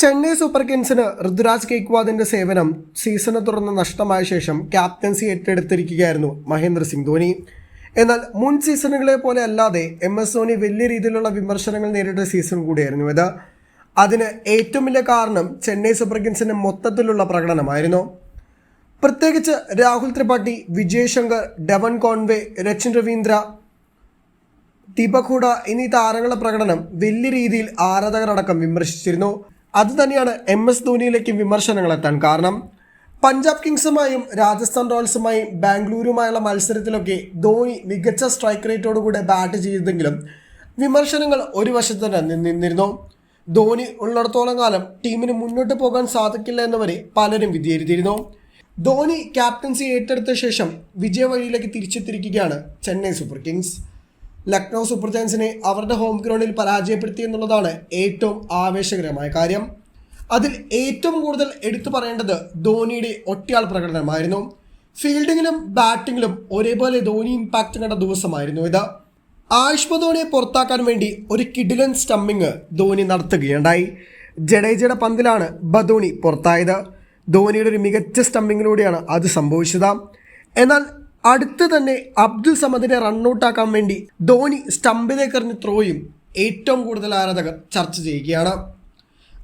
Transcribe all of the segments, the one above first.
Chennai super കിങ്സിന് ഋതുരാജ് ഗെയ്ക്വാദിന്റെ സേവനം സീസണ് തുടർന്ന് നഷ്ടമായ ശേഷം ക്യാപ്റ്റൻസി ഏറ്റെടുത്തിരിക്കുകയായിരുന്നു മഹേന്ദ്ര സിംഗ് ധോനി എന്നാൽ മുൻ സീസണുകളെ പോലെ അല്ലാതെ എം എസ് ധോനി വലിയ രീതിയിലുള്ള വിമർശനങ്ങൾ നേരിട്ട സീസൺ കൂടിയായിരുന്നു ഇത്. അതിന് ഏറ്റവും വലിയ കാരണം ചെന്നൈ സൂപ്പർ കിങ്സിന്റെ മൊത്തത്തിലുള്ള പ്രകടനമായിരുന്നു. പ്രത്യേകിച്ച് രാഹുൽ ത്രിപാഠി വിജയ് ശങ്കർ ഡെവൻ കോൺവേ രച്ചിൻ രവീന്ദ്ര ദീപക് ഹൂഡ എന്നീ താരങ്ങളുടെ പ്രകടനം വലിയ രീതിയിൽ ആരാധകരടക്കം വിമർശിച്ചിരുന്നു. അതുതന്നെയാണ് എം എസ് ധോനിയിലേക്കും വിമർശനങ്ങൾ എത്താൻ കാരണം. പഞ്ചാബ് കിങ്സുമായും രാജസ്ഥാൻ റോയൽസുമായും ബാംഗ്ലൂരുമായുള്ള മത്സരത്തിലൊക്കെ ധോനി മികച്ച സ്ട്രൈക്ക് റേറ്റോടുകൂടെ ബാറ്റ് ചെയ്തെങ്കിലും വിമർശനങ്ങൾ ഒരു വശത്ത് തന്നെ നിന്നിരുന്നു. ധോനി ഉള്ളിടത്തോളം കാലം ടീമിന് മുന്നോട്ട് പോകാൻ സാധിക്കില്ല എന്നവരെ പലരും വിധിയിരുത്തിയിരുന്നു. ധോനി ക്യാപ്റ്റൻസി ഏറ്റെടുത്ത ശേഷം വിജയവഴിയിലേക്ക് തിരിച്ചെത്തിരിക്കുകയാണ് Chennai super kings. Lucknow super ജയൻസിനെ അവരുടെ ഹോം ഗ്രൗണ്ടിൽ പരാജയപ്പെടുത്തി എന്നുള്ളതാണ് ഏറ്റവും ആവേശകരമായ കാര്യം. അതിൽ ഏറ്റവും കൂടുതൽ എടുത്തു പറയേണ്ടത് ധോണിയുടെ ഒറ്റയാൾ പ്രകടനമായിരുന്നു. ഫീൽഡിങ്ങിലും ബാറ്റിങ്ങിലും ഒരേപോലെ ധോണി ഇമ്പാക്റ്റ് കണ്ട ദിവസമായിരുന്നു ഇത്. ആയുഷ്മ ധോണിയെ പുറത്താക്കാൻ വേണ്ടി ഒരു കിഡിലൻ സ്റ്റമ്മിങ് ധോണി നടത്തുകയുണ്ടായി. ജഡേജയുടെ പന്തിലാണ് ബധോണി പുറത്തായത്. ധോണിയുടെ ഒരു മികച്ച സ്റ്റമ്മിങ്ങിലൂടെയാണ് അത് സംഭവിച്ചത്. എന്നാൽ അടുത്ത് തന്നെ അബ്ദുൽ സമദിനെ റണ്ണൌട്ടാക്കാൻ വേണ്ടി ധോനി സ്റ്റമ്പിലേക്ക് എറിഞ്ഞ് ത്രോയും ഏറ്റവും കൂടുതൽ ആരാധകർ ചർച്ച ചെയ്യുകയാണ്.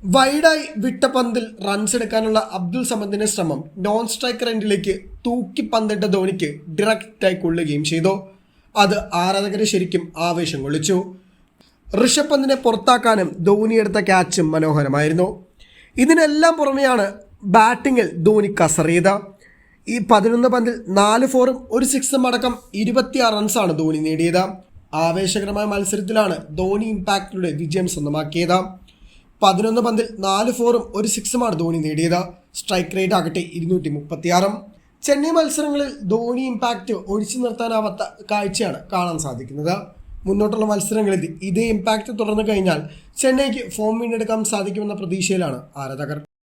വൈഡായി വിട്ട പന്തിൽ റൺസ് എടുക്കാനുള്ള അബ്ദുൽ സമദിന്റെ ശ്രമം നോൺ സ്ട്രൈക്ക് റെൻഡിലേക്ക് തൂക്കി പന്തിട്ട ധോണിക്ക് ഡയറക്റ്റായി കൊള്ളുകയും ചെയ്തു. അത് ആരാധകരെ ശരിക്കും ആവേശം കൊള്ളിച്ചു. ഋഷഭ് പന്തിനെ പുറത്താക്കാനും ധോണി എടുത്ത ക്യാച്ചും മനോഹരമായിരുന്നു. ഇതിനെല്ലാം പുറമെയാണ് ബാറ്റിങ്ങിൽ ധോണി കസറിയത് ഈ പതിനൊന്ന് പന്തിൽ നാല് ഫോറും ഒരു സിക്സും അടക്കം ഇരുപത്തിയാറ് റൺസാണ് ധോണി നേടിയത്. ആവേശകരമായ മത്സരത്തിലാണ് ധോണി ഇമ്പാക്റ്റിലൂടെ വിജയം സ്വന്തമാക്കിയത്. പതിനൊന്ന് പന്തിൽ നാല് ഫോറും ഒരു സിക്സുമാണ് ധോണി നേടിയത്. സ്ട്രൈക്ക് റേറ്റ് ആകട്ടെ ഇരുന്നൂറ്റി മുപ്പത്തിയാറും ചെന്നൈ മത്സരങ്ങളിൽ ധോണി ഇമ്പാക്റ്റ് ഒഴിച്ചു നിർത്താനാവാത്ത കാഴ്ചയാണ് കാണാൻ സാധിക്കുന്നത്. മുന്നോട്ടുള്ള മത്സരങ്ങളിൽ ഇതേ ഇമ്പാക്റ്റ് തുടർന്നു കഴിഞ്ഞാൽ ചെന്നൈക്ക് ഫോം വീണ്ടെടുക്കാൻ സാധിക്കുമെന്ന പ്രതീക്ഷയിലാണ് ആരാധകർ.